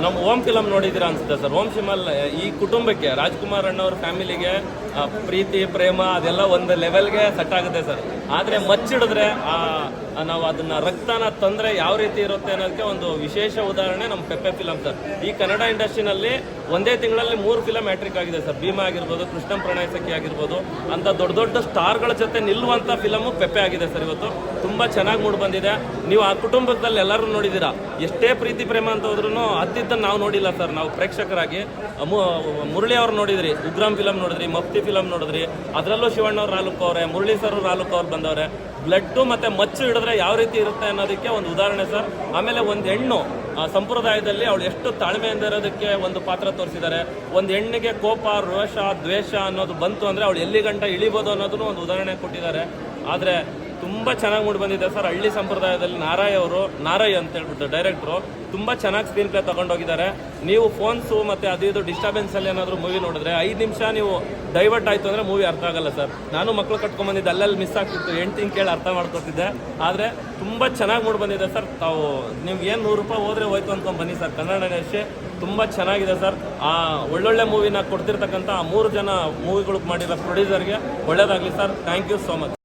ನಮ್ಮ ಓಂ ಫಿಲಮ್ ನೋಡಿದ್ದೀರಾ ಅನ್ಸುತ್ತೆ ಸರ್. ಓಂ ಸಿಮಲ್ ಈ ಕುಟುಂಬಕ್ಕೆ ರಾಜ್ಕುಮಾರ್ ಅಣ್ಣವ್ರ ಫ್ಯಾಮಿಲಿಗೆ ಪ್ರೀತಿ ಪ್ರೇಮ ಅದೆಲ್ಲ ಒಂದು ಲೆವೆಲ್ಗೆ ಸೆಟ್ ಆಗುತ್ತೆ ಸರ್. ಆದರೆ ಮಚ್ಚಿಡಿದ್ರೆ ಆ, ಆ, ನಾವು ಅದನ್ನ ರಕ್ತನ ತಂದ್ರೆ ಯಾವ ರೀತಿ ಇರುತ್ತೆ ಅನ್ನೋದಕ್ಕೆ ಒಂದು ವಿಶೇಷ ಉದಾಹರಣೆ ನಮ್ಮ ಪೆಪ್ಪೆ ಫಿಲಮ್ ಸರ್. ಈ ಕನ್ನಡ ಇಂಡಸ್ಟ್ರಿನಲ್ಲಿ ಒಂದೇ ತಿಂಗಳಲ್ಲಿ ಮೂರು ಫಿಲಮ್ ಮ್ಯಾಟ್ರಿಕ್ ಆಗಿದೆ ಸರ್. ಭೀಮಾ ಆಗಿರ್ಬೋದು, ಕೃಷ್ಣ ಪ್ರಣಯ ಸಖಿ ಆಗಿರ್ಬೋದು, ಅಂತ ದೊಡ್ಡ ದೊಡ್ಡ ಸ್ಟಾರ್ಗಳ ಜೊತೆ ನಿಲ್ಲುವಂಥ ಫಿಲಮು ಪೆಪ್ಪೆ ಆಗಿದೆ ಸರ್ ಇವತ್ತು. ತುಂಬ ಚೆನ್ನಾಗಿ ಮೂಡ್ ಬಂದಿದೆ. ನೀವು ಆ ಕುಟುಂಬದಲ್ಲಿ ಎಲ್ಲರೂ ನೋಡಿದ್ದೀರಾ? ಎಷ್ಟೇ ಪ್ರೀತಿ ಪ್ರೇಮ ಅಂತ ಹೋದ್ರೂ ಅದ್ದಿದ್ದನ್ನು ನಾವು ನೋಡಿಲ್ಲ ಸರ್. ನಾವು ಪ್ರೇಕ್ಷಕರಾಗಿ ಮುರಳಿ ಅವ್ರು ನೋಡಿದ್ರಿ ಉಗ್ರಾಮ್ ಫಿಲಮ್ ನೋಡಿದ್ರಿ, ಮಫ್ತಿ ಫಿಲಮ್ ನೋಡಿದ್ರಿ, ಅದರಲ್ಲೂ ಶಿವಣ್ಣ ಅವ್ರು ರಾಲುಕ್ ಅವರೇ, ಮುರಳಿ ಸರ್ ರಾಲುಕ್ ಅವ್ರು ಬಂದವ್ರೆ. ಬ್ಲಡ್ಡು ಮತ್ತೆ ಮಚ್ಚು ಹಿಡಿದ್ರೆ ಯಾವ ರೀತಿ ಇರುತ್ತೆ ಅನ್ನೋದಕ್ಕೆ ಒಂದು ಉದಾಹರಣೆ ಸರ್. ಆಮೇಲೆ ಒಂದು ಹೆಣ್ಣು ಸಂಪ್ರದಾಯದಲ್ಲಿ ಅವಳು ಎಷ್ಟು ತಾಳ್ಮೆಯಿಂದ ಇರೋದಕ್ಕೆ ಒಂದು ಪಾತ್ರ ತೋರಿಸಿದ್ದಾರೆ. ಒಂದು ಹೆಣ್ಣಿಗೆ ಕೋಪ, ರೋಷ, ದ್ವೇಷ ಅನ್ನೋದು ಬಂತು ಅಂದರೆ ಅವಳು ಎಲ್ಲಿ ಗಂಟ ಇಳಿಬೋದು ಅನ್ನೋದನ್ನು ಒಂದು ಉದಾಹರಣೆ ಕೊಟ್ಟಿದ್ದಾರೆ. ಆದರೆ ತುಂಬ ಚೆನ್ನಾಗಿ ಮೂಡಿ ಬಂದಿದೆ ಸರ್. ಹಳ್ಳಿ ಸಂಪ್ರದಾಯದಲ್ಲಿ ನಾರಾಯ್ ಅವರು, ನಾರಾಯ್ ಅಂತ ಹೇಳ್ಬಿಟ್ಟು ಡೈರೆಕ್ಟ್ರು ತುಂಬ ಚೆನ್ನಾಗಿ ಸ್ಕ್ರೀನ್ ಪ್ಲೇ ತಗೊಂಡೋಗಿದ್ದಾರೆ ನೀವು ಫೋನ್ಸು ಮತ್ತು ಅದು ಇದು ಡಿಸ್ಟರ್ಬೆನ್ಸಲ್ಲಿ ಏನಾದರೂ ಮೂವಿ ನೋಡಿದ್ರೆ ಐದು ನಿಮಿಷ ನೀವು ಡೈವರ್ಟ್ ಆಯಿತು ಅಂದರೆ ಮೂವಿ ಅರ್ಥ ಆಗಲ್ಲ ಸರ್. ನಾನು ಮಕ್ಕಳು ಕಟ್ಕೊಂಡ್ಬಂದಿದ್ದೆ ಅಲ್ಲಲ್ಲಿ ಮಿಸ್ ಆಗ್ತಿತ್ತು ಹೆಂಡ್ತಿಂಗ್ ಕೇಳಿ ಅರ್ಥ ಮಾಡ್ಕೊತಿದ್ದೆ. ಆದರೆ ತುಂಬ ಚೆನ್ನಾಗಿ ಮೂಡಿ ಬಂದಿದೆ ಸರ್. ತಾವು ನೀವು ಏನು ನೂರು ರೂಪಾಯಿ ಹೋದರೆ ಹೋಯ್ತು ಅಂದ್ಕೊಂಡು ಬನ್ನಿ ಸರ್. ಕನ್ನಡ ಇಂಡಸ್ಟ್ರಿ ತುಂಬ ಚೆನ್ನಾಗಿದೆ ಸರ್. ಆ ಒಳ್ಳೊಳ್ಳೆ ಮೂವಿನ ಕೊಡ್ತಿರ್ತಕ್ಕಂಥ ಆ ಮೂರು ಜನ ಮೂವಿಗಳಿಗೆ ಮಾಡಿರೋ ಪ್ರೊಡ್ಯೂಸರ್ಗೆ ಒಳ್ಳೇದಾಗಲಿ sir. Thank you so much